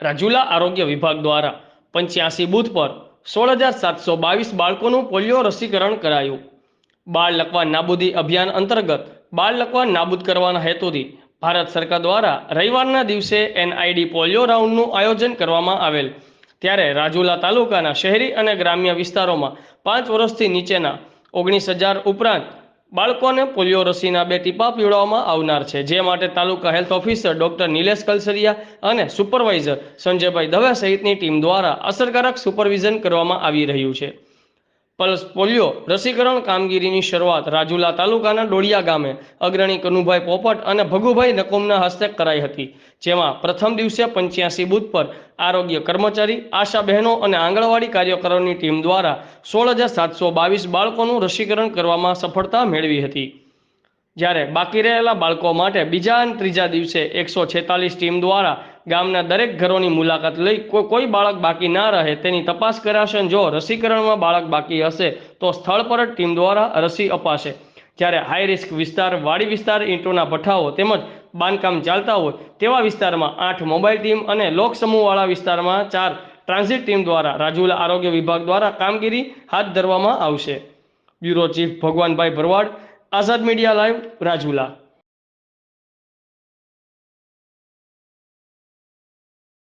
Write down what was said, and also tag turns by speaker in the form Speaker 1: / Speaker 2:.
Speaker 1: રાજુલા આરોગ્ય વિભાગ દ્વારા પંચ્યાસી બૂથ પર સોળ હજાર સાતસો બાવીસ બાળકોનું પોલિયો રસીકરણ કરાયું. બાળ લકવા નાબૂદી અભિયાન અંતર્ગત બાળ લકવા નાબૂદ કરવાના હેતુથી ભારત સરકાર દ્વારા રવિવારના દિવસે એનઆઈડી પોલિયો રાઉન્ડનું આયોજન કરવામાં આવેલ. ત્યારે રાજુલા તાલુકાના શહેરી અને ગ્રામ્ય વિસ્તારોમાં પાંચ વર્ષથી નીચેના ઓગણીસ હજાર ઉપરાંત બાળકોને પોલિયો રસીના બે ટીપા પીવડાવવામાં આવનાર છે. જે માટે taluka health officer doctor Nilesh Kalsariya અને સુપરવાઇઝર સંજયભાઈ દવે સહિતની ટીમ દ્વારા અસરકારક સુપરવિઝન કરવામાં આવી રહ્યું છે. પલ્સ પોલિયો, રસીકરણ કામગીરીની શરૂઆત રાજુલા તાલુકાના ડોળિયા ગામે અગ્રણી કનુભાઈ પોપટ અને ભગુભાઈ નકુમના હસ્તે કરાઈ હતી, જેમાં પ્રથમ દિવસે પંચ્યાસી બૂથ પર આરોગ્ય કર્મચારી, આશા બહેનો અને આંગણવાડી કાર્યકરોની ટીમ દ્વારા સોળ હજાર સાતસો બાવીસ બાળકોનું રસીકરણ કરવામાં સફળતા મેળવી હતી. જ્યારે બાકી રહેલા બાળકો માટે બીજા અને ત્રીજા દિવસે એકસો છેતાલીસ ટીમ દ્વારા ગામના દરેક ઘરોની મુલાકાત લઈ કોઈ બાળક બાકી ના રહે તેની તપાસ કરાશે જો રસીકરણમાં બાળક બાકી હશે તો સ્થળ પર જ ટીમ દ્વારા રસી અપાશે. જ્યારે હાઈ રિસ્ક વિસ્તાર, વાડી વિસ્તાર ઈંટોના ભઠ્ઠાઓ તેમજ બાંધકામ ચાલતા હોય તેવા વિસ્તારમાં આઠ મોબાઈલ ટીમ અને લોકસમૂહવાળા વિસ્તારમાં ચાર ટ્રાન્ઝિટ ટીમ દ્વારા રાજુલા આરોગ્ય વિભાગ દ્વારા કામગીરી હાથ ધરવામાં આવશે. Bureau chief Bhagwanbhai Bharwad, Azad media live, Rajula.